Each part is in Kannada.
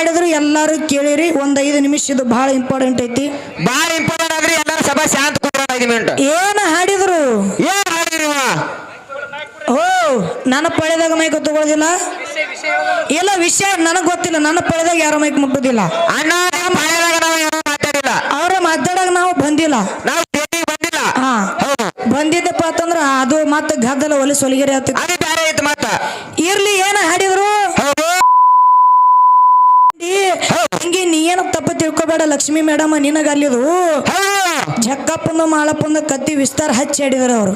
ಹಾಡಿದ್ರು ಎಲ್ಲಾರು ಕೇಳಿರಿ ಒಂದ್ ಐದು ನಿಮಿಷ ಇದು ಬಹಳ ಇಂಪಾರ್ಟೆಂಟ್ ಐತಿ. ಬಹಳ ಇಂಪಾರ್ಟೆಂಟ್ ಆದ್ರೆ ಎಲ್ಲರೂ ಸಭಾ ಶಾಂತ ಏನ ಐದು ಮಿನಿಟ್ ಏನ್ ಹಾಡಿದ್ರು? ಏನ್ ಹಾಡಿದ್ರಿ ಇವ? ಓ ನನ್ನ ಪಳೆದಾಗ ಮೈಕ್ ತಗೊಳ್ಳೋದಿಲ್ಲ ಇಲ್ಲ ವಿಷಯ ನನಗ್ ಗೊತ್ತಿಲ್ಲ ನನ್ನ ಪಳೆದಾಗ ಯಾರು ಮೈಕ್ ಮುಟ್ಟುದಿಲ್ಲ ಅಣ್ಣ ನಿಮ್ಮ ಹಳೆದಾಗ ನಾವು ಏನೂ ಮಾತಾಡಿಲ್ಲ. ಅವ್ರ ಮಾತಾಡಾಗ ನಾವು ಬಂದಿಲ್ಲ. ನಾವು ಸ್ಟೇಜಿಗೆ ಬಂದಿಲ್ಲ. ಹಾ ಹೌದು. ಬಂದಿದ್ದಪ್ಪ ಅಂತಂದ್ರ ಅದು ಮತ್ತೆ ಗದ್ದಲ ಒಲಿ ಸೊಲಿಗೆರೆ ಅದು ಬೇರೆ ಐತಿ ಮತ್ತ. ಇರ್ಲಿ ಏನ ಹಾಡಿದ್ರು? ಹೌದು. ಹಂಗೆ ನೀ ಏನ ತಪ್ಪ ತಿಳ್ಕೊಬೇಡ ಲಕ್ಷ್ಮಿ ಮೇಡಮ್ ನಿನಗ ಅಲ್ಲಿದು ಮಾಳಪ್ಪಂದ ಜಕ್ಕಪ್ಪಂದು ಮಾಳಪ್ಪಂದು ಕತ್ತಿ ವಿಸ್ತಾರ ಹಚ್ಚಿ ಹಾಡಿದ್ರು ಅವರು.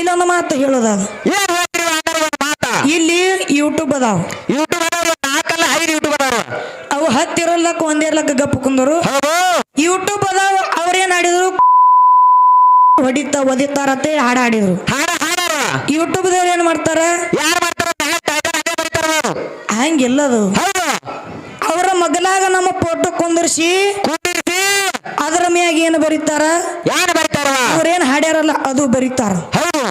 ಇಲ್ಲೊಂದು ಮಾತು ಹೇಳುದ ಇಲ್ಲಿ ಯೂಟ್ಯೂಬ್ ಅದಾವ. ಅವು ಹತ್ತಿರಲಕ್ಕ ಒಂದಿರ್ಲಕ್ಕ ಗಪ್ಪ ಕುಂದರು. ಯೂಟ್ಯೂಬ್ ಅದಾವ ಅವ್ರೇನ್ ಆಡಿದ್ರು? ಹೊಡಿತಾ ಒದಿತಾರತ್ತೆ ಹಾಡ ಆಡಿದ್ರು ಯೂಟ್ಯೂಬ್ ದವ್ರು ಏನ್ ಮಾಡ್ತಾರ? ಹಂಗಿಲ್ಲದು. ಮಗಲಾಗ ನಮ್ಮ ಫೋಟೋ ಕುಂದಿರ್ಸಿ ಕುಂದಿರಿಸಿ. ಅದರ ಮ್ಯಾಗ ಏನು ಬರೀತಾರ? ಯಾರು ಬರೀತಾರ? ಅವ್ರೇನ್ ಹಾಡ್ಯಾರಲ್ಲ ಅದು ಬರೀತಾರ. ಹೌದು.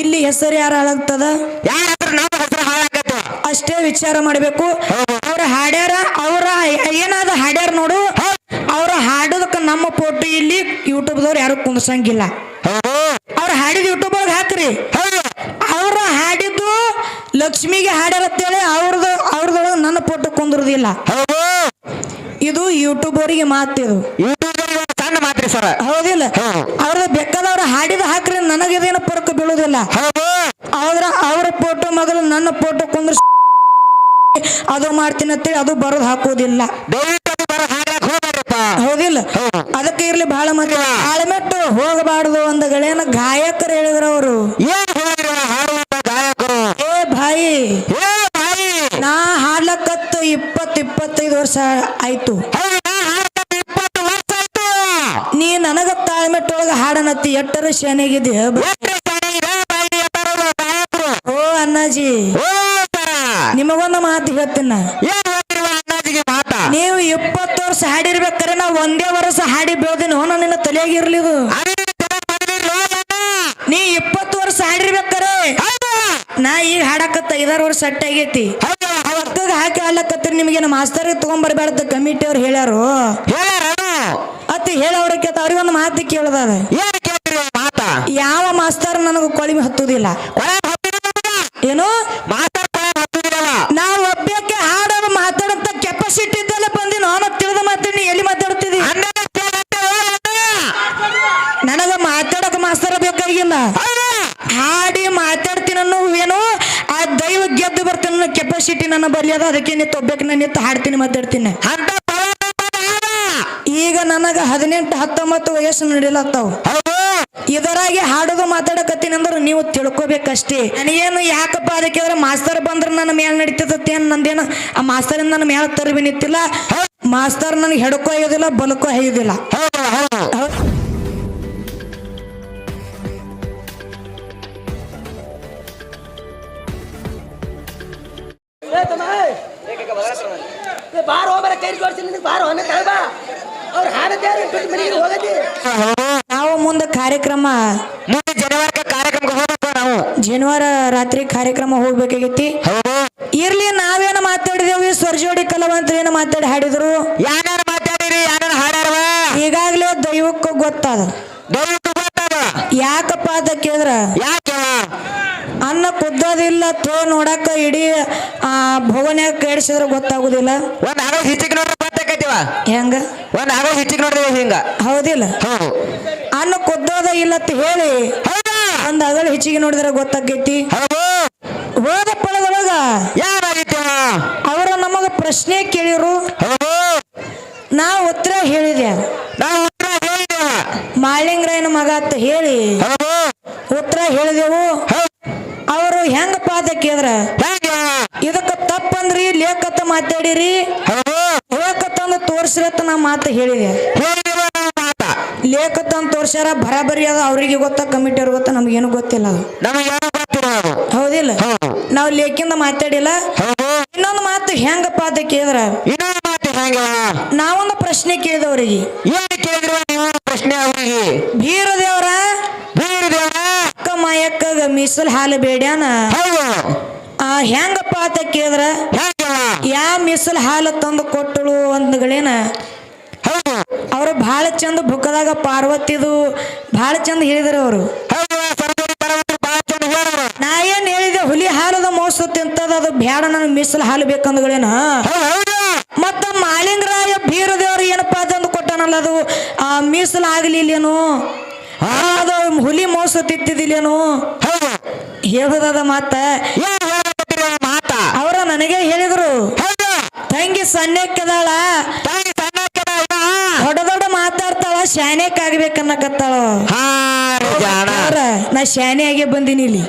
ಇಲ್ಲಿ ಹೆಸರು ಯಾರು ಹಾಳಾಗ್ತದ? ಯಾರ ನಮ್ಮ ಹೆಸರು ಹಾಳಾಕತ್ತ ಅಷ್ಟೇ ವಿಚಾರ ಮಾಡಬೇಕು. ಅವ್ರ ಹಾಡ್ಯಾರ ಅವರ ಏನಾದ ಹಾಡ್ಯಾರ ನೋಡು. ಅವ್ರ ಹಾಡೋದಕ್ಕ ನಮ್ಮ ಫೋಟೋ ಇಲ್ಲಿ ಯೂಟ್ಯೂಬ್ದವ್ರು ಯಾರು ಕುಂದ್ಸಂಗಿಲ್ಲ ಅವ್ರ ಹಾಡಿದ ಯೂಟ್ಯೂಬ್ ಒಳಗೆ ಹಾಕ್ರಿ ಅವ್ರ ಹಾಡಿದ್ದು ಲಕ್ಷ್ಮಿಗೆ ಹಾಡ್ಯಾರತ್ತೇಳಿ ಅವ್ರದ್ದು ಅವ್ರದೊಳಗ ನನ್ನ ಫೋಟೋ ಕುಂದ್ರದಿಲ್ಲ. ಯೂಟ್ಯೂಬ್ ಅವರಿಗೆ ಮಾತಿದು ಸಣ್ಣ ಮಾತ್ರಿ ಸರ್. ಹೌದಿಲ್ಲ? ಹ್ಮ್. ಬೆಕ್ಕದವ್ರ ಹಾಡಿದ ಹಾಕ್ರಿ ನನಗಿದೇನು ಫರಕ್ ಬೀಳುದಿಲ್ಲ. ಹೌದು. ಅವ್ರ ಅವ್ರ ಫೋಟೋ ಮಗಲು ನನ್ನ ಫೋಟೋ ಕುಂದ್ರ ಅದು ಮಾಡ್ತೀನಿ ಅಂತೇಳಿ ಅದು ಬರೋದು ಹಾಕೋದಿಲ್ಲ. ಅದು ಹೌದಿಲ್ಲ? ಅದಕ್ಕೆ ಇರ್ಲಿ ಬಹಳ ಮಂದಿ ಹಾ. ಹೋಗಬಾರದು ಹೋಗಬಾರ್ದು ಅಂದಗಳೇನ ಗಾಯಕರು ಹೇಳಿದ್ರು ಅವರು ಏನ್ ಗಾಯಕರು? ಏ ಭಾಯಿ. ಹಾಡ್ಲಕತ್ತು ಇಪ್ಪತ್ ಇಪ್ಪತ್ತೈದು ವರ್ಷ ಆಯ್ತು. ನಾ ಇಪ್ಪತ್ತು ನನಗ ತಾಳ್ಮೆಟ್ಟೊಳಗ ಹಾಡನತ್ತಿ ಎಟ್ಟರ ಶನಿಗಿದೆ ಎಷ್ಟು ಚೆನ್ನಾಗಿದೆ ಬಾಯಿ ಎತ್ತಾರವ್ರು ಗಾಯಕರು ಓ ಅಣ್ಣಾಜಿ ನಿಮಗೊಂದ ಮಾತು ಹೇಳ್ತೀನ. ನೀವು ಇಪ್ಪತ್ತು ವರ್ಷ ಹಾಡಿರ್ಬೇಕಾರೆ ನಾ ಒಂದೇ ವರ್ಷ ಹಾಡಿ ಬೆಳ್ದಿನ ನಿನ್ನ ತಲೆಯಾಗಿರ್ಲಿ ಇದು. ನೀ ಇಪ್ಪತ್ತು ನಾ ಈಗ ಹಾಡಕತ್ತ ಐದಾರು ವರ್ಷ ಸೆಟ್ ಆಗೈತಿ. ಹೊತ್ತಗ ಹಾಕಿ ಹಾಡ್ಲಕತ್ತೀರಿ ನಿಮ್ಗೇನು ಮಾಸ್ತರ್ ತಗೊಂಬರ್ಬೇಡ ಕಮಿಟಿ ಅವ್ರು ಹೇಳ್ಯಾರು? ಅತ್ತ ಅವ್ರಿಗೆ ಒಂದು ಮಾತು ಕೇಳದ ಯಾವ ಮಾಸ್ತರ್ ನನಗೆ ಕೊಳಿಮೆ ಹತ್ತುದಿಲ್ಲ. ನಮಗ ಏನು? ನಾವು ಒಬ್ಬಕ್ಕೆ ಹಾಡೋದು ಮಾತಾಡಂತ ಕೆಪಾಸಿಟಿ ಇದ್ದಲ್ಲ ಬಂದಿ ನಾನು ತಿಳಿದ ಮಾತಾಡಿ ಎಲ್ಲಿ ಮಾತಾಡ್ತಿದಿ? ಹನ್ನೆರಡು ಕೇಳತ್ತೆ ನನಗ ಮಾತಾಡಕ ಮಾಸ್ತರ ಬೇಕಾಗಿಲ್ಲ. ಹಾಡಿ ಮಾತಾಡ್ತೀನಿ ಅನ್ನೋ ಏನು ಆ ದೈವ ಗೆದ್ದು ಬರ್ತೀನಿ ಕೆಪಾಸಿಟಿ ನನ್ನ ಬಲ್ಲಿ ಅದ. ಅದಕ್ಕೆ ನಿತ್ತು ಒಬ್ಬಕ್ಕೆ ನಾನು ನಿಂತು ಹಾಡ್ತೀನಿ ಮಾತಾಡ್ತೀನಿ. ಈಗ ನನಗ ಹದಿನೆಂಟು ಹತ್ತೊಂಬತ್ತು ವಯಸ್ಸು ನಡಿಲತ್ತಾವ ಇದರಾಗಿ ಹಾಡೋದು ಮಾತಾಡಕತ್ತೀನಿ ಅಂದ್ರೆ ನೀವು ತಿಳ್ಕೊಬೇಕಷ್ಟೇ. ನನಗೇನು ಯಾಕಪ್ಪ ಅದಕ್ಕೆ ಅಂದ್ರೆ ಮಾಸ್ತರ್ ಬಂದ್ರೆ ನನ್ನ ಮೇಲೆ ನಡೀತದತ್ತೆ ಏನ್ ನಂದೇನು ಆ ಮಾಸ್ತರಿಂದ ನನ್ನ ಮೇಲೆ ತರಬಿ ನಿಂತಿಲ್ಲ. ಮಾಸ್ತರ್ ನನಗೆ ಹೆಡಕೋ ಒಯ್ಯೋದಿಲ್ಲ ಬಲಕೋ ಒಯ್ಯೋದಿಲ್ಲ ಬಾರ ಹೋಗ್ಬಾರ ಕೈ ಜೋಡಿಸಿ ನಿನಗೆ ಬಾರ ಹೊನ್ನ ತಳ ಬಾ. ಅವ್ರು ಬಿಟ್ಟು ಮನೆಗೆ ಹೋಗದಿ ನಾವು ಮುಂದೆ ಕಾರ್ಯಕ್ರಮ ಮುಂದೆ ಜನವರಿಕ ಕಾರ್ಯಕ್ರಮಕ್ಕೆ ಹೋಗ್ಬೇಕು ನಾವು. ಶನಿವಾರ ರಾತ್ರಿ ಕಾರ್ಯಕ್ರಮ ಹೋಗ್ಬೇಕಾಗೈತಿ. ಇರ್ಲಿ ನಾವೇನು ಮಾತಾಡಿದೇವಿ? ಸ್ವರ್ಜೋಡಿ ಕಲಾವಂತರು ಏನು ಮಾತಾಡಿ ಹಾಡಿದ್ರು? ಯಾರ್ಯಾರು ಮಾತಾಡಿರಿ ಯಾರ್ಯಾರು ಹಾಡ್ಯಾರವ? ಈಗಾಗಲೇ ದೈವಕ್ಕೂ ಗೊತ್ತಾದ. ಯಾಕಪ್ಪ ಅಂತ ಕೇಳಿದ್ರ? ಯಾಕೆ? ಅನ್ನ ಕುದ್ದೋದಿಲ್ಲ ತೋ ನೋಡಕ್ಕ ಇಡೀ ಆ ಭವನ್ಯಾಗ ಕೇಳಿಸಿದ್ರೆ ಗೊತ್ತಾಗುದಿಲ್ಲ. ಒಂದ್ ಆಗ ಹಿಚ್ಚಿಗೆ ನೋಡ್ರಿ ಗೊತ್ತಾಕೈತಿವ ಹೆಂಗ? ಒಂದ್ ಆಗ ಹಿಚ್ಚಿಗೆ ನೋಡ್ರಿ ಹಿಂಗ. ಹೌದಿಲ್ಲ? ಹೌದು ಅನ್ನ ಕುದ್ದೋದ ಇಲ್ಲ ಅಂತ ಹೇಳಿ ಒಂದ್ ಅಗಳ ಹಿಚ್ಚಿಗೆ ನೋಡಿದ್ರೆ ಗೊತ್ತಾಕೈತಿ ಹೌದು. ಪಳದೊಳಗ ಯಾರಾಗಿತ್ತು ಅವರು ನಮಗ ಪ್ರಶ್ನೆ ಕೇಳಿರು. ನಾ ಉತ್ತರ ಹೇಳಿದೆ. ಮಾಳಿಂಗ್ರಾಯನ ಮಗ ಅಂತ ಹೇಳಿ ಉತ್ತರ ಹೇಳಿದೆವು. ಅವರು ಹೆಂಗಪ್ಪ ಅಂತ ಕೇಳಿದ್ರ ಇದಕ್ಕ ತಪ್ಪಂದ್ರಿ ಲೇಖತ್ತ ಮಾತಾಡಿರಿ. ಹೌದು. ಲೇಖತ್ತಂದು ತೋರ್ಸ್ರತ್ತ ನಾ ಮಾತು ಹೇಳಿದೆ. ಲೇಖತ್ತಂದು ತೋರ್ಸ್ಯಾರ ಬರಾಬರಿ ಅದ. ಅವ್ರಿಗೆ ಗೊತ್ತಾ ಕಮಿಟಿ ಅವ್ರಿಗೆ ಗೊತ್ತಾ ನಮ್ಗೇನು ಗೊತ್ತಿಲ್ಲ. ಅದು ಹೌದಿಲ್ಲ? ಹೌದು. ನಾವು ಲೇಖಿಂದ ಮಾತಾಡಿಲ್ಲ. ಇನ್ನೊಂದು ಮಾತು ಹೆಂಗಪ್ಪ ಅಂತ ಕೇಳಿದ್ರ ನಾವೊಂದು ಪ್ರಶ್ನೆ ಕೇಳಿದವ್ರಿಗೆ. ಏನು ಕೇಳಿದ್ರು ಪ್ರಶ್ನೆ ಅವರಿಗೆ? ಬೀರ ದೇವ್ರ ಮಾಯಕ್ಕ ಮೀಸಲ್ ಹಾಲು ಬೇಡ್ಯಾನ? ಆ ಹೆಂಗಪ್ಪ ಅಂತ ಕೇಳಿದ್ರ? ಯಾ ಮೀಸಲ್ ಹಾಲು ತಂದು ಕೊಟ್ಟಳು ಅಂದ್ಗಳೇನ? ಅವರು ಬಹಳ ಚಂದ ಬುಕ್ಕದಾಗ ಪಾರ್ವತಿದು ಬಹಳ ಚಂದ ಹೇಳಿದ್ರು ಅವರು. ನಾ ಏನ್ ಹೇಳಿದೆ ಹುಲಿ ಹಾಲದ ಮೋಸ ತಿಂತದ ಅದು ಬ್ಯಾಡ ನನಗೆ ಮೀಸಲ್ ಹಾಲು ಬೇಕಂದ್ಗಳೇನ? ಮತ್ತ ಮಾಲಿಂಗರಾಯ ಬೀರದೇವ್ರು ಏನಪ್ಪಾ ತಂದು ಕೊಟ್ಟಾನಲ್ಲ ಅದು? ಆ ಮೀಸಲ್ ಆಗ್ಲಿಲ್ಲೇನು? ಅದು ಹುಲಿ ಮೋಸ ತಿತ್ತಿದಿಲ್ಲೇನು ಹೇಳೋದದ ಮಾತ? ಮಾತ? ಅವರ ನನಗೆ ಹೇಳಿದ್ರು. ತಂಗಿ ಸಣ್ಣಕ್ಕದಾಳ. ದೊಡ್ಡ ದೊಡ್ಡ ಮಾತಾಡ್ತಾಳ ಶಾನ್ಯಕ್ ಆಗ್ಬೇಕನ್ನಕತ್ತಾಳ. ನಾ ಶಾನೆ ಆಗಿ ಬಂದಿನಿ ಇಲ್ಲಿ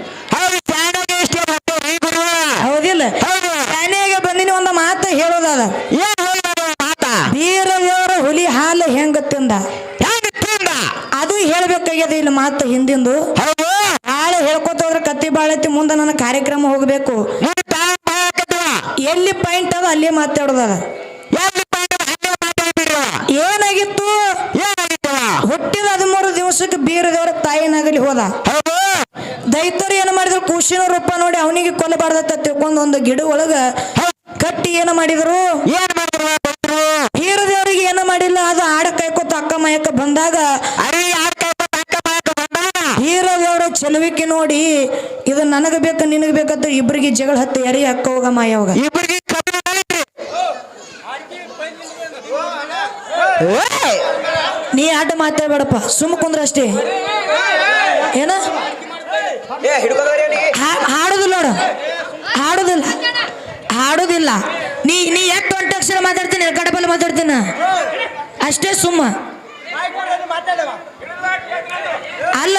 ಹೌದಿಲ್ಲ? ಹೌದು. ಶಾನೆಗೆ ಬಂದಿನಿ ಒಂದು ಮಾತು ಹೇಳೋದದ ಏನ್ ಹೇಳಿದ್ರು ಮಾತ ಬೀರದೇವರ ಹುಲಿ ಹಾಲು ಹೆಂಗ ತಿಂದ ಹೆಂಗ ತಿಂದ ಅದು ಹೇಳ್ಬೇಕಾಗ್ಯದ ಇಲ್ಲಿ ಮಾತು ಹಿಂದಿಂದು. ಹೌದು. ಭಾಳ ಹೇಳ್ಕೊತ ಹೋದ್ರೆ ಕತ್ತಿ ಬಾಳತಿ ಮುಂದೆ ನನ್ನ ಕಾರ್ಯಕ್ರಮ ಹೋಗ್ಬೇಕು. ಎಲ್ಲಿ ಪಾಯಿಂಟ್ ಅದ ಅಲ್ಲಿ ಮಾತಾಡೋದ ಏನಾಗಿತ್ತು? ಹುಟ್ಟಿದ ಹದಿಮೂರು ದಿವಸಕ್ಕೆ ಬೀರದೇವರ ತಾಯಿನಾಗಲಿ ಹೋದ. ದೈತರು ಏನು ಮಾಡಿದ್ರು? ಕುಶಿನ ರೂಪ ನೋಡಿ ಅವನಿಗೆ ಕೊಲ್ಲಬಾರ್ದತ್ತ ತಿಳ್ಕೊಂಡು ಒಂದು ಗಿಡ ಒಳಗ ಕಟ್ಟಿ ಏನು ಮಾಡಿದ್ರು? ಬಂದ್ರು ಏನು ಮಾಡಿಲ್ಲ? ಅದು ಆಡ ಕೈಕೊತ್ತ ಅಕ್ಕ ಮಯಕ್ಕ ಬಂದಾಗ ಬೀರದೇವರ ಚೆಲುವಿಕೆ ನೋಡಿ ಇದು ನನಗೆ ಬೇಕು ನಿನಗೆ ಬೇಕಂತ ಇಬ್ಬರಿಗೆ ಜಗಳ ಹತ್ತಿ ಯಾರಿ ಅಕ್ಕ ಹೋಗ ಮಾಯ ಹೋಗ. ಇಬ್ಬರಿಗೆ! ನೀ ಆಟ ಮಾತಾಡ್ಬೇಡಪ್ಪ ಸುಮ್ಮ ಕುಂದ್ರ ಅಷ್ಟೇ. ಏನ? ಹಾಡುದಿಲ್ಲ ನೋಡು. ಹಾಡುದಿಲ್ಲ. ಹಾಡುದಿಲ್ಲ. ನೀ ನೀ ಎಷ್ಟು ಒಂಟು ಅಕ್ಷರ ಮಾತಾಡ್ತೀನಿ ಕಡಪಲ್ಲಿ ಮಾತಾಡ್ತೀನ? ಅಷ್ಟೇ ಸುಮ್ಮ. ಅಲ್ಲ.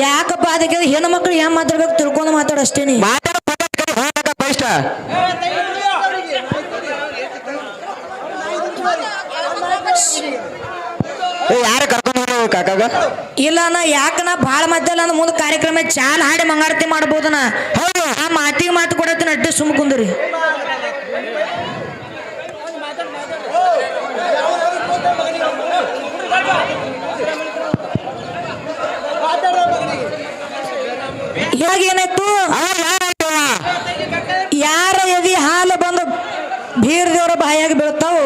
ಯಾಕಪ್ಪ ಅದಕ್ಕೆ ಹೆಣ್ಣು ಮಕ್ಳು ಏನ್ ಮಾತಾಡ್ಬೇಕು ತಿಳ್ಕೊಂಡು ಮಾತಾಡಷ್ಟೇನಿ ನೀ ಮಾತಾಡೋ ಯಾರು ಕರ್ಕೊಂಡು ಕಾಕಾಗ? ಇಲ್ಲ ನಾ ಯಾಕ ನಾ ಭಾಳ ಮಾತಲ್ಲ ಅಂದ್ರೆ ಮುಂದೆ ಕಾರ್ಯಕ್ರಮ ಚಾಲ್ ಹಾಡಿ ಮಂಗಾರತಿ ಮಾಡ್ಬೋದನ ಹೌದು. ಆ ಮಾತಿಗೆ ಮಾತು ಕೊಡತ್ತೀನಿ ಅಡ್ಡಿ ಸುಮ್ ಕುಂದ್ರಿ. ಇವಾಗ ಏನಾಯ್ತು? ಯಾರ ಎದಿ ಹಾಲು ಬಂದು ಬೀರ್ ದೇವ್ರ ಬಾಯಾಗ ಬೀಳ್ತಾವು?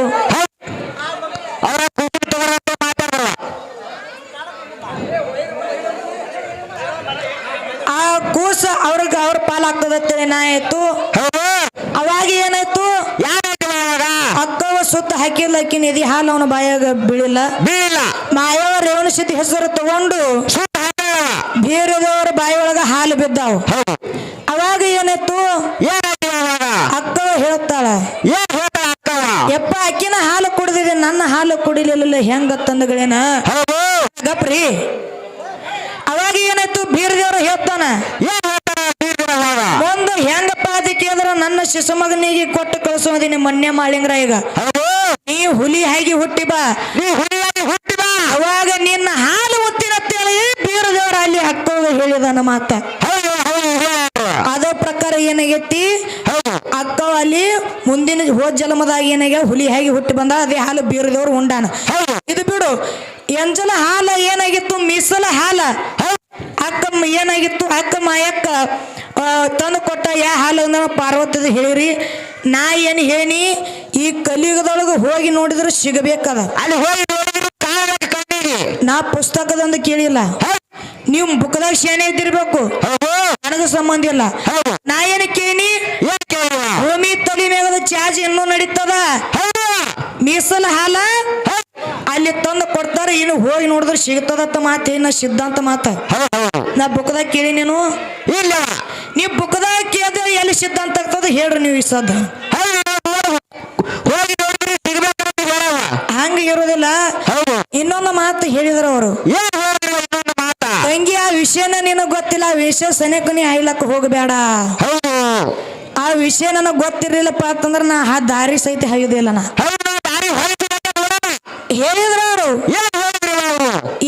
ಆ ಕೂಸ ಅವ್ರಿಗೆ ಅವ್ರ ಪಾಲಾಗ್ತದತ್ತೇಳಿ ಏನಾಯ್ತು ಅವಾಗ ಏನಾಯ್ತು? ಅಕ್ಕವ ಸುತ್ತ ಹಾಕಿಲ್ಲ ಎದಿ ಹಾಲು ಅವನ ಬಾಯಾಗ ಬೀಳಿಲ್ಲ. ಬೀಳಿಲ್ಲ. ಮಾಯವ ರೇವಣ ಸಿದ್ಧಿ ಹೆಸರು ತಗೊಂಡು ಬೀರದವರ ಬಾಯಿ ಒಳಗ ಹಾಲು ಬಿದ್ದಾವ. ಅವಾಗ ಏನಿತ್ತು ಅಕ್ಕ ಹೇಳ್ತಾಳ ಅಕ್ಕವ? ಯಪ್ಪ ಅಕ್ಕಿನ ಹಾಲು ಕುಡಿದಿದೆ ನನ್ನ ಹಾಲು ಕುಡಿಲಿಲ್ಲ ಹೆಂಗ ತಂದಗಳೇನ? ಗಪ್ರಿ. ಅವಾಗ ಏನಾಯ್ತು? ಬೀರದೇವ್ರು ಹೇಳ್ತಾನ ಒಂದು ಹೆಂಗಪ್ಪ ಅದಕ್ಕೆ ಅಂದ್ರ ನನ್ನ ಶಿಶು ಮಗನಿಗೆ ಕೊಟ್ಟು ಕಳಿಸೋದಿನಿ ಮೊನ್ನೆ ಮಾಳಿಂಗ್ರ ಈಗ. ನೀ ಹುಲಿ ಹಾಗೆ ಹುಟ್ಟಿ ಬಾ ನೀ ಹುಲಿಯಾಗಿ ಹುಟ್ಟಿ ಬಾ ಅವಾಗ ನಿನ್ನ ಹಾಲು ಮುತ್ತಿನತ್ತೇಳಿ ಬೀರದೇವ್ರ ಅಲ್ಲಿ ಹಕ್ಕೋಗ ಹೇಳಿದನ ಮಾತ. ಅದ ಪ್ರಕಾರ ಏನಾಗೈತಿ? ಅಕ್ಕ ಅಲ್ಲಿ ಮುಂದಿನ ಹೋದ ಜನ್ಮದಾಗ ಏನಾಗ್ಯ ಹುಲಿ ಹೇಗೆ ಹುಟ್ಟಿ ಬಂದ? ಅದೇ ಹಾಲು ಬೀರದವ್ರು ಉಂಡಾನ. ಇದು ಬಿಡು. ಎಂಜಲ ಹಾಲ ಏನಾಗಿತ್ತು? ಮೀಸಲ ಹಾಲ. ಅಕ್ಕ ಏನಾಗಿತ್ತು? ಅಕ್ಕ ಮಾಯಕ್ಕ ತಂದು ಕೊಟ್ಟ ಯಾ ಹಾಲು ಅಂದ್ರ ಪಾರ್ವತದ ಹೇಳಿರಿ. ನಾ ಏನು ಹೇಳಿ ಈ ಕಲಿಯುಗದೊಳಗೆ ಹೋಗಿ ನೋಡಿದ್ರೆ ಸಿಗಬೇಕದ. ಅಲ್ಲಿ ಹೋಗಿ ನಾ ಪುಸ್ತಕದಂದು ಕೇಳಿಲ್ಲ. ನೀವು ಬುಕ್ದಾಗ ಶೇನೆ ಇದ್ದಿರ್ಬೇಕು. ನನಗೆ ಸಂಬಂಧ ಇಲ್ಲ. ನಾ ಏನು ಕೇಳಿನಿ? ಏನ್ ಕೇಳಿವ ಭೂಮಿ ತಲೆ ಮೇಗದ ಚಾರ್ಜ್ ಇನ್ನೂ ನಡೀತದ? ಮೀಸಲ ಹಾಲ? ಅಲ್ಲಿ ತಂದು ಕೊಡ್ತಾರೆ ಇನ್ನು ಹೋಗಿ ನೋಡಿದ್ರೆ ಸಿಗ್ತದತ್ತ ಮಾತು ಇನ್ನ ಸಿದ್ಧಾಂತ ಮಾತ? ನಾ ಬುಕ್ದಾಗ ಕೇಳಿ ನೀನು? ಇಲ್ಲ. ನೀವು ಬುಕ್ದಾಗ ಕೇಳಿದ್ರೆ ಎಲ್ಲಿ ಸಿದ್ಧಾಂತ ಆಗ್ತದ ಹೇಳ್ರಿ ನೀವು ಇಸದ ಸದ್ದ. ಹೋಗಿ ಇರೋದಿಲ್ಲ. ಇನ್ನೊಂದು ಮಾತು ಹೇಳಿದ್ರ ಅವರು. ತಂಗಿ ಆ ವಿಷಯನ ನಿನಗೆ ಗೊತ್ತಿಲ್ಲ ಆ ವಿಷಯ ಸನೇಕ ನೀ ಹಾಯ್ಲಕ್ಕ ಹೋಗಬೇಡ ಆ ವಿಷಯ ನನಗೆ ಗೊತ್ತಿರ್ಲಿಲ್ಲಪ್ಪ ಅಂತಂದ್ರೆ ನಾ ಆ ದಾರಿ ಸಹಿತ ಹೈಯುದಿಲ್ಲ ನಾ. ಹೇಳಿದ್ರು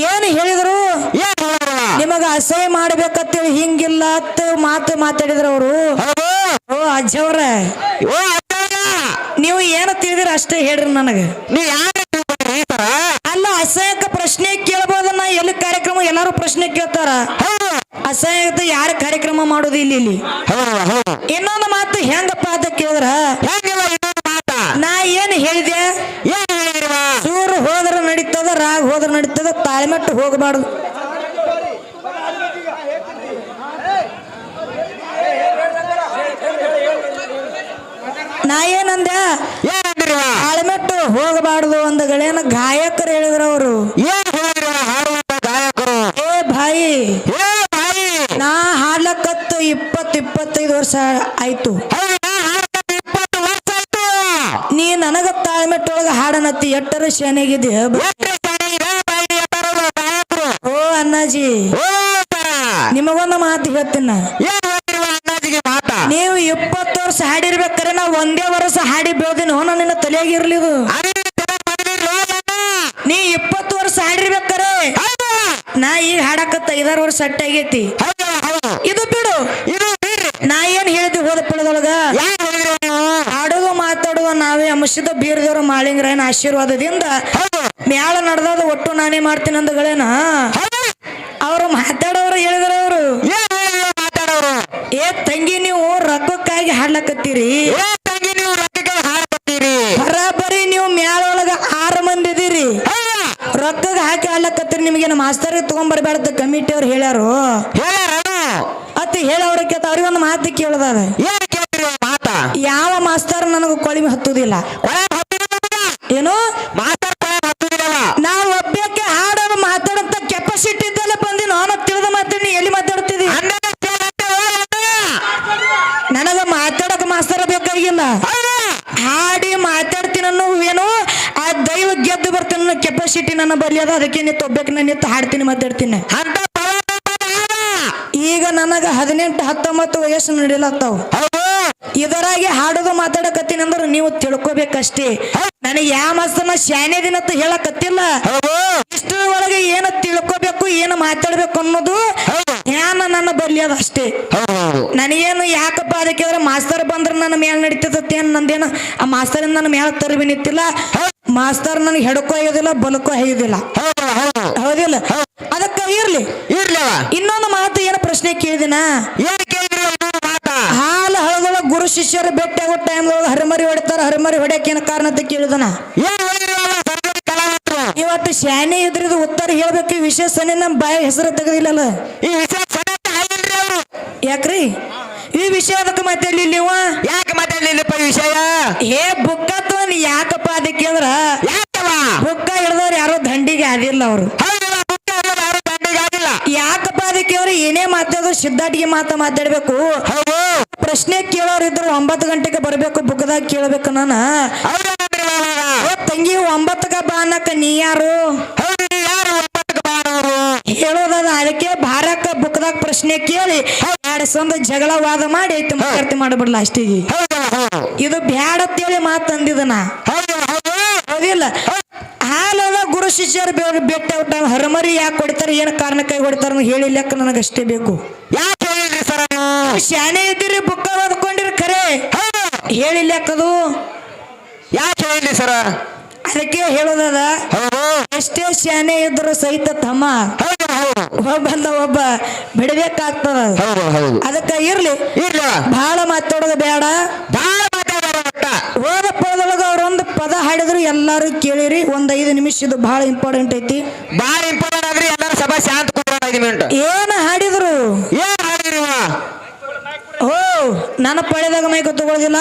ಏನ್ ಹೇಳಿದ್ರು? ನಿಮಗ ಅಸಹ್ಯ ಮಾಡ್ಬೇಕಂತೇಳಿ ಹಿಂಗಿಲ್ಲ ಅಂತ ಮಾತು ಮಾತಾಡಿದ್ರು ಅವರು. ಓ ಅಜ್ಜವ್ರ, ನೀವು ಏನು ತಿಳಿದಿರ ಅಷ್ಟೇ ಹೇಳ್ರಿ ನನಗೆ. ನೀವ್ ಯಾರು ತಿಳ್ಕೊಂಡ್ರಿ ಪ್ರಶ್ನೆ ಕೇಳಬಹುದು ನಾ ಅಸಹ್ಯಕ ಎಲ್ಲಿ ಕಾರ್ಯಕ್ರಮ ಎಲ್ಲಾರು ಪ್ರಶ್ನೆ ಕೇಳ್ತಾರ? ಹೌದು ಯಾರ ಕಾರ್ಯಕ್ರಮ ಮಾಡೋದು ಇಲ್ಲಿ ಇಲ್ಲಿ? ಇನ್ನೊಂದು ಮಾತು ಹೆಂಗಪ್ಪ ಅಂತ ಕೇಳಿದ್ರ? ನಾ ಏನ್ ಹೇಳಿದೆ? ಸೂರು ಹೋದ್ರ ನಡೀತದ, ರಾಗ ಹೋದ್ರ ನಡೀತದ, ತಾಳ್ಮೆಟ್ಟು ಹೋಗಬಾರ್ದು. ನಾ ಏನಂದೆ ತಾಳ್ಮೆಟ್ಟು ಹೋಗಬಾರದು ಹೋಗಬಾರ್ದು ಗಳೇನ ಗಾಯಕರು ಹೇಳಿದ್ರು ಅವರು. ಏನ್ ಹಾಡುವಂತ ಗಾಯಕರು? ಏ ಭಾಯಿ. ಏ ಬಾಯಿ ನಾ ಹಾಡ್ಲಕ್ಕತ್ತು ಇಪ್ಪತ್ತು ಇಪ್ಪತ್ತೈದು ವರ್ಷ ಆಯ್ತು. ಹೌದು ನಾ ಹಾಡ್ಕಂತ ಇಪ್ಪತ್ತು ವರ್ಷ ಆಯ್ತು. ನೀ ನನಗ ತಾಳ್ಮೆಟ್ಟೊಳಗ ಹಾಡನತ್ತಿ ಎಟ್ಟರ ಶಾನೆಗಿದ್ದೆ. ಎಷ್ಟು ಚೆನ್ನಾಗಿದೆ ಬಾಯಿ ಎತ್ತರವರು ಗಾಯಕರು? ಓ ಅಣ್ಣಾಜಿ. ಓ ನಿಮಗೊಂದು ಮಾತು ಹೇಳ್ತೀನಿ ನಾ. ಏನ್ ಹೇಳ್ತಿರುವ ಅಣ್ಣಾಜಿಗೆ ಮಾತ? ನೀವು ಇಪ್ಪತ್ತು ವರ್ಷ ಹಾಡಿರ್ಬೇಕಾರೆ ನಾ ಒಂದೇ ವರ್ಷ ಹಾಡಿ ಬೆಳ್ದಿನ. ಹೋನ ನಿನ್ನ ತಲೆಯಾಗಿರ್ಲಿ ಇದು. ನೀ ಇಪ್ಪತ್ತು ವರ್ಷ ಹಾಡಿರ್ಬೇಕಾರೆ ನಾ ಈಗ ಹಾಡಕತ್ತ ಐದಾರು ವರ್ಷ ಸೆಟ್ ಆಗೈತಿ. ಇದು ಬಿಡು. ನಾ ಏನ್ ಹೇಳಿದ್ವಿ ಹೋದ ಪಿಳದೊಳಗ? ಹಾಡೋದು ಮಾತಾಡುವ ನಾವೇ ಅಂಶದ ಬೀರದೇವ್ರ ಮಾಳಿಂಗ್ರಾಯನ ಆಶೀರ್ವಾದದಿಂದ ಮ್ಯಾಳ ನಡೆದಾದ ಒಟ್ಟು ನಾನೇ ಮಾಡ್ತೀನಿ ಅಂದಗಳೇನ ಹೌದು ಅವ್ರು ಮಾತಾಡೋರು ಹೇಳಿದ್ರ ಅವರು ಏನ್ ಹೇಳಿದ್ರು ಮಾತಾಡೋರು ಏ ತಂಗಿ ನೀವು ರೊಕ್ಕಕ್ಕಾಗಿ ಹಾಡ್ಲಕತ್ತೀರಿ? ನೀವು ರೊಕ್ಕಕ್ಕೆ ಹಾಡ್ಕೊತೀರಿ ಬರಾಬರಿ ನೀವು ಮ್ಯಾಳೊಳಗ ಆರು ಮಂದಿ ಇದೀರಿ. ರೊಕ್ಕಗೆ ಹಾಕಿ ಹಾಡ್ಲಕತ್ತೀರಿ ನಿಮ್ಗೇನು ಮಾಸ್ತರ್ ತಗೊಂಬರ್ಬೇಡ ಕಮಿಟಿ ಅವ್ರು ಹೇಳ್ಯಾರು ಅತ್ತ ಹೇಳವ್ರ ಕೇತ ಅವ್ರಿಗೊಂದು ಮಾತು ಕೇಳದ ಮಾತ? ಯಾವ ಮಾಸ್ತರ್ ನನಗ ಕೊಳಿಮೆ ಹತ್ತುದಿಲ್ಲ. ಒಳಗ್ ಏನು? ಮಾತಾಡ್ ಒಳಗ್ ಹತ್ತಿರವ ನಾವು ಒಬ್ಬಕ್ಕೆ ಹಾಡೋದು ಮಾತಾಡಂತ ಕೆಪಾಸಿಟಿ ಇದ್ದಲ್ಲ ಬಂದಿ ನಾನು ತಿಳಿದ ಮಾತಾಡಿ ಎಲ್ಲಿ ಮಾತಾಡ್ತಿದಿ ಅಣ್ಣನ ಕೇಳಂತೆ ಹೋಗಣ್ಣ ನನಗ ಮಾತಾಡಕ್ ಮಾಸ್ತರ ಬೇಕಾಗಿಲ್ಲ ಹೌದಾ ಹಾಡಿ ಮಾತಾಡ್ತೀನಿ ಅನ್ನೋ ಏನು ಆ ದೈವ ಗೆದ್ದು ಬರ್ತೀನಿ ಅನ್ನೋ ಕೆಪಾಸಿಟಿ ನನ್ನ ಅದ ಅದಕ್ಕೆ ನಿಂತು ಒಬ್ಬಕ್ಕೆ ನಾನು ನಿಂತು ಹಾಡ್ತೀನಿ ಮಾತಾಡ್ತೀನಿ. ಈಗ ನನಗ ಹದಿನೆಂಟು ಹತ್ತೊಂಬತ್ತು ವಯಸ್ಸು ನಡಿಲತ್ತಾವ ಇದರಾಗಿ ಹಾಡೋದು ಮಾತಾಡಕತ್ತೀನಿ ಅಂದ್ರೆ ನೀವು ತಿಳ್ಕೊಬೇಕಷ್ಟೇ. ನನಗೆ ಯಾವ ಮಸ್ತನ ಶಾನೆ ದಿನ ಹೇಳಕತ್ತಿಲ್ಲ. ಇಷ್ಟ ಇಷ್ಟರ ಒಳಗೆ ಏನು ತಿಳ್ಕೊಬೇಕು ಏನು ಮಾತಾಡ್ಬೇಕು ಅನ್ನೋದು ಜ್ಞಾನ ನನ್ನ ಬರ್ಲಿಯದ ಅದ ಅಷ್ಟೇ. ನನಗೇನು ಯಾಕಪ್ಪ ಅದಕ್ಕೆ ಮಾಸ್ತರ್ ಬಂದ್ರೆ ನನ್ನ ಮೇಲೆ ನಡೀತದತ್ತೇನು ನಂದೇನು? ಆ ಮಾಸ್ತರಿಂದ ನನ್ನ ಮೇಲೆ ತರಬಿ ನಿಂತಿಲ್ಲ ಮಾಸ್ತರ್ ನನಗೆ ಹೆಡಕೋ ಆಗೋದಿಲ್ಲ ಬಲಕೋ ಹೌದು ಹೌದಿಲ್ಲ? ಅದಕ್ಕೆ ಇರ್ಲಿ. ಇರ್ಲಿ ಇನ್ನೊಂದು ಮಾತು ಏನು ಪ್ರಶ್ನೆ ಕೇಳಿದಿನ? ಹಾಲು ಹಳದೊಳಗ ಗುರು ಶಿಷ್ಯರು ಭೇಟಿ ಆಗೋ ಒಳಗ ಹರಿಮರಿ ಹೊಡಿತಾರ ಹರಿಮರಿ ಹೊಡ್ಯಾಕ ಏನ ಕಾರಣ ಅಂತ ಕೇಳಿದನ? ಇವತ್ತು ಶಾನೆ ಇದ್ರದ್ದು ಉತ್ತರ ಹೇಳ್ಬೇಕು ಈ ಸನಿ ನಮ್ಮ ಬಾಯ ಹೆಸರು ತೆಗೆದಿಲ್ಲಲ್ಲ? ಈ ವಿಷಯ ಯಾಕ್ರಿ? ಈ ವಿಷಯ ಅದಕ್ಕೆ ಇಲ್ಲಿ ನೀವು? ಮಾತಾಡ್ಲಿಲ್ಲಪ್ಪ ಈ ವಿಷಯ? ಏ ಬುಕ್ಕ ತೊಗೊಂಡು ಯಾಕಪ್ಪ ಅದಕ್ಕೆ ಅಂದ್ರ? ಯಾಕವ? ಬುಕ್ಕ ಹಿಡಿದವ್ರು ಯಾರು ದಂಡಿಗೆ ಆದಿಲ್ಲ ಅವರು. ಯಾಕಪ್ಪ ಅದಕ್ಕೆ ಅವ್ರು? ಏನೇ ಮಾತಾಡೋದು ಸಿದ್ಧಾಟಿಗೆ ಮಾತ ಮಾತಾಡ್ಬೇಕು. ಪ್ರಶ್ನೆ ಕೇಳೋರು ಇದ್ರು ಒಂಬತ್ತು ಗಂಟೆಗೆ ಬರ್ಬೇಕು ಬುಕ್ಕದಾಗ ಕೇಳಬೇಕು ನಾನು. ತಂಗಿ ಒಂಬತ್ತಕ ಬಾ ಅನ್ನಕ ನೀ ಯಾರು? ಹೇಳೋದದ ಅದಕ್ಕೆ ಭಾರಕ ಬುಕ್ದಾಗ ಪ್ರಶ್ನೆ ಕೇಳಿ ಎರಡು ಸಂದ ಜಗಳ ವಾದ ಮಾಡಿ ಮಾತಾಡ್ತಿ ಮಾಡ್ಬಿಡ್ಲ ಅಷ್ಟಿಗೆ. ಇದು ಬ್ಯಾಡ ಅಂತೇಳಿ ಮಾತಂದಿದ ನಾ. ಹೌದು ಹೌದು. ಹೌದಿಲ್ಲ? ಹಾಲದ ಗುರು ಶಿಷ್ಯರು ಬೆಟ್ಟ ಊಟ ಹರಮರಿ ಯಾಕೆ ಹೊಡಿತಾರೆ ಏನು ಕಾರಣಕ್ಕಾಗಿ ಹೊಡಿತಾರ ಹೇಳಿ ಲೆಕ್ಕ ನನಗೆ ಅಷ್ಟೇ ಬೇಕು. ಯಾಕೆ ಹೇಳಿದ್ರಿ ಸರ ಶಾನೆ ಇದ್ದೀರಿ ಬುಕ್ಕ ಓದ್ಕೊಂಡಿರಿ ಖರೆ. ಹೇಳಿ ಲೆಕ್ಕದು. ಯಾಕೆ ಹೇಳಿದ್ರಿ ಸರ? ಅದಕ್ಕೆ ಹೇಳೋದದ ಎಷ್ಟೇ ಶಾನೆ ಇದ್ರು ಸಹಿತ ತಮ್ಮ. ಒಬ್ಬಂದ ಒಬ್ಬ ಬಿಡಬೇಕಾಗ್ತದ. ಅದಕ್ಕೆ ಇರ್ಲಿ. ಬಹಳ ಮಾತಾಡೋದು ಬೇಡ ಬಾಳ ಹೋದ ಪದದೊಳಗ ಅವ್ರೊಂದು ಪದ ಹಾಡಿದ್ರು ಎಲ್ಲಾರು ಕೇಳಿರಿ ಒಂದ್ ಐದು ನಿಮಿಷ ಇದು ಬಹಳ ಇಂಪಾರ್ಟೆಂಟ್ ಐತಿ. ಬಹಳ ಇಂಪಾರ್ಟೆಂಟ್ ಆದ್ರೆ ಎಲ್ಲರೂ ಸಭಾ ಶಾಂತ ಕುತ್ಕೊಂಡು ಐದು ಮಿನಿಟ್ ಏನ್ ಹಾಡಿದ್ರು? ಏನ್ ಹಾಡಿದ್ರಿ? ಓ ನನ್ನ ಪಳೆದಾಗ ಮೈಕ್ ಗೊತ್ತಿಲ್ಲ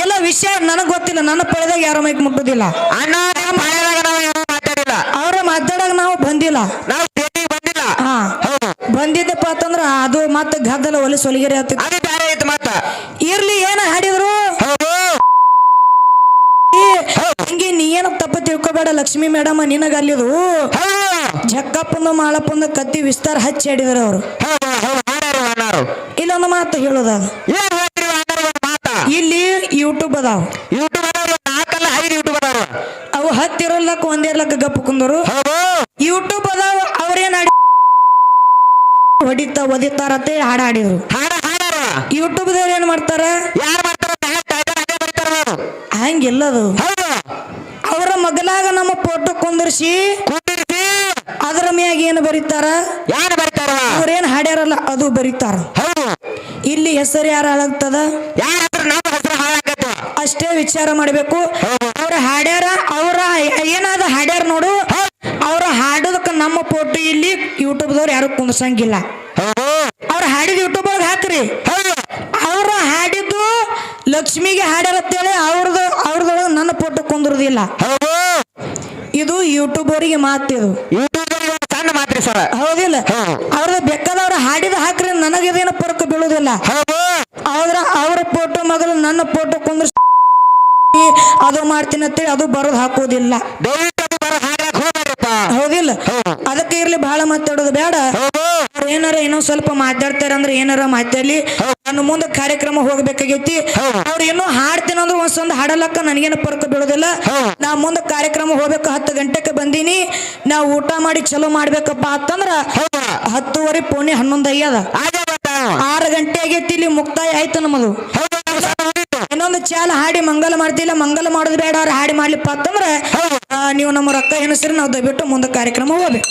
ಇಲ್ಲ ವಿಷಯ ನನಗ್ ಗೊತ್ತಿಲ್ಲ ನನ್ನ ಪಳೆದಾಗ ಯಾರು ಮೈಕ್ ಮುಟ್ಟುದಿಲ್ಲ ಅಣ್ಣ ನಿಮ್ಮ ನಾವು ಮಾತಾಡಿಲ್ಲ. ಅವ್ರ ಮಾತಾಡಾಗ ನಾವು ಬಂದಿಲ್ಲ. ನಾವು ಬಂದಿಲ್ಲ. ಹಾ. ಬಂದಿದ್ದಪ್ಪ ಅಂತಂದ್ರ ಅದು ಮತ್ತೆ ಗದ್ದಲ ಒಲಿ ಅದು ಐತಿ ಮತ್ತ. ಇರ್ಲಿ ಏನ ಹಾಡಿದ್ರು? ಹೌದು. ಹಂಗೆ ನೀ ಏನ ತಪ್ಪ ತಿಳ್ಕೊಬೇಡ ಲಕ್ಷ್ಮಿ ಮೇಡಮ್ ನಿನಗ ಅಲ್ಲಿದು ಹೌದು ಮಾಳಪ್ಪಂದ ಕತ್ತಿ ವಿಸ್ತಾರ ಹಚ್ಚಿ ಹಾಡಿದ್ರು ಅವರು. ಇಲ್ಲೊಂದು ಮಾತು ಹೇಳೋದ ಏನ್ ಹೇಳ್ತೀರಿ ಅಣ್ಣಾರು ಒಂದು ಮಾತ? ಇಲ್ಲಿ ಯೂಟ್ಯೂಬ್ ಅದಾವ. ಯೂಟ್ಯೂಬ್ ಅದಾವ್ರಿ ನಾಲ್ಕಲ್ಲ ಐದು ಯೂಟ್ಯೂಬ್ ಅದಾವ್ರು. ಅವು ಹತ್ತಿರಲ್ಲಕ್ಕ ಒಂದಿರ್ಲಕ್ಕ ಗಪ್ಪ ಕುಂದರು. ಹೌದು. ಯೂಟ್ಯೂಬ್ ಅದಾವ ಅವ್ರೇನ್ ಹಾಡಿ ಹೊಡಿತಾ ಒದಿತಾರತ್ತೆ ಹಾಡ ಹಾಡಿದ್ರು ಹಾಡ ಹಾಡಾರ? ಯೂಟ್ಯೂಬ್ ಏನ್ ಮಾಡ್ತಾರ? ಯಾರು ಮಾಡ್ತಾರ ಹಂಗಿಲ್ಲದು. ಹೌದು. ಅವರ ಮಗನಾಗ ನಮ್ಮ ಫೋಟೋ ಕುಂದರ್ಸಿ ಕುಂದಿರಿಸಿ. ಅದರ ಮ್ಯಾಗ ಏನು ಬರೀತಾರ? ಯಾರು ಬರೀತಾರ? ಅವ್ರೇನ್ ಹಾಡ್ಯಾರಲ್ಲ ಅದು ಬರೀತಾರ. ಹೌದು. ಇಲ್ಲಿ ಹೆಸರು ಯಾರು ಹಾಳಾಗ್ತದ? ಯಾರ ಹತ್ರ ನಮ್ಮ ಹೆಸರು ಹಾಳಾಕತ್ತ ಅಷ್ಟೇ ವಿಚಾರ ಮಾಡಬೇಕು. ಅವ್ರ ಹಾಡ್ಯಾರ ಅವರ ಏನಾದ ಹಾಡ್ಯಾರ ನೋಡು. ಅವ್ರ ಹಾಡೋದಕ್ಕೆ ನಮ್ಮ ಫೋಟೋ ಇಲ್ಲಿ ಯೂಟ್ಯೂಬ್ದವ್ರು ಯಾರು ಕುಂದ್ಸಂಗಿಲ್ಲ ಅವ್ರ ಹಾಡಿದ ಯೂಟ್ಯೂಬ್ ಒಳಗೆ ಹಾಕ್ರಿ. ಅವ್ರ ಹಾಡಿದ್ದು ಲಕ್ಷ್ಮಿಗೆ ಹಾಡ್ಯಾರ ಅಂತೇಳಿ ಅವ್ರದ್ದು ಅವ್ರದೊಳಗೆ ನನ್ನ ಫೋಟೋ ಕುಂದಿರುದಿಲ್ಲ. ಇದು ಯೂಟ್ಯೂಬ್ ಅವರಿಗೆ ಮಾತಿದು ಹೌದಿಲ್ಲ. ಅವ್ರದ ಬೇಕಾದವ್ರ ಹಾಡಿದ ಹಾಕ್ರಿ ನನಗಿದೇನು ಪರಕ ಬೀಳುದಿಲ್ಲ. ಅವ್ರ ಅವ್ರ ಫೋಟೋ ಮೊದಲು ನನ್ನ ಫೋಟೋ ಕುಂದ್ರ ಅದು ಮಾಡ್ತೀನಿ ಅಂತೇಳಿ ಅದು ಬರೋದು ಹಾಕೋದಿಲ್ಲ ದಯವಿಟ್ಟು ಅದು ಬರೋ ಹಾಡಕ್ ಹೋಗ್ಬೇಡಪ್ಪ ಹೌದಿಲ್ಲ. ಹೌದು. ಅದಕ್ಕೆ ಇರ್ಲಿ ಬಹಳ ಮಾತಾಡೋದು ಬೇಡ. ಏನಾರ ಏನೋ ಸ್ವಲ್ಪ ಮಾತಾಡ್ತಾರ ಅಂದ್ರೆ ಏನಾರ ಮಾತಾಡ್ಲಿ. ನನ್ನ ಮುಂದೆ ಕಾರ್ಯಕ್ರಮ ಹೋಗ್ಬೇಕಾಗೈತಿ. ಅವ್ರು ಇನ್ನೂ ಹಾಡ್ತೀನಿ ಅಂದ್ರೆ ಒಂದ್ಸೊಂದು ಹಾಡಲಕ್ಕ ನನಗೇನು ಪರ್ಕ ಬೀಳೋದಿಲ್ಲ. ನಾ ಮುಂದೆ ಕಾರ್ಯಕ್ರಮ ಹೋಗ್ಬೇಕು ಹತ್ತು ಗಂಟೆಗೆ ಬಂದೀನಿ. ನಾ ಊಟ ಮಾಡಿ ಚಲೋ ಮಾಡ್ಬೇಕಪ್ಪ ಅಂತಂದ್ರ ಹತ್ತುವರೆ ಪೋಣೆ ಹನ್ನೊಂದು ಅಯ್ಯದ ಆರು ಗಂಟೆ ಆಗೈತಿ ಇಲ್ಲಿ ಮುಕ್ತಾಯ ಆಯ್ತು ನಮ್ಮದು. ಇನ್ನೊಂದು ಚಾಲ ಹಾಡಿ ಮಂಗಲ ಮಾಡ್ತಿಲ್ಲ ಮಂಗಲ ಮಾಡೋದು ಬೇಡ ಅವ್ರ ಹಾಡಿ ಮಾಡ್ಲಿಪ್ಪ ಅಂತಂದ್ರೆ ನೀವು ನಮ್ಮ ರೊಕ್ಕ ಎನಸ್ರಿ ನಾವು ದಯವಿಟ್ಟು ಮುಂದೆ ಕಾರ್ಯಕ್ರಮ ಹೋಗ್ಬೇಕು.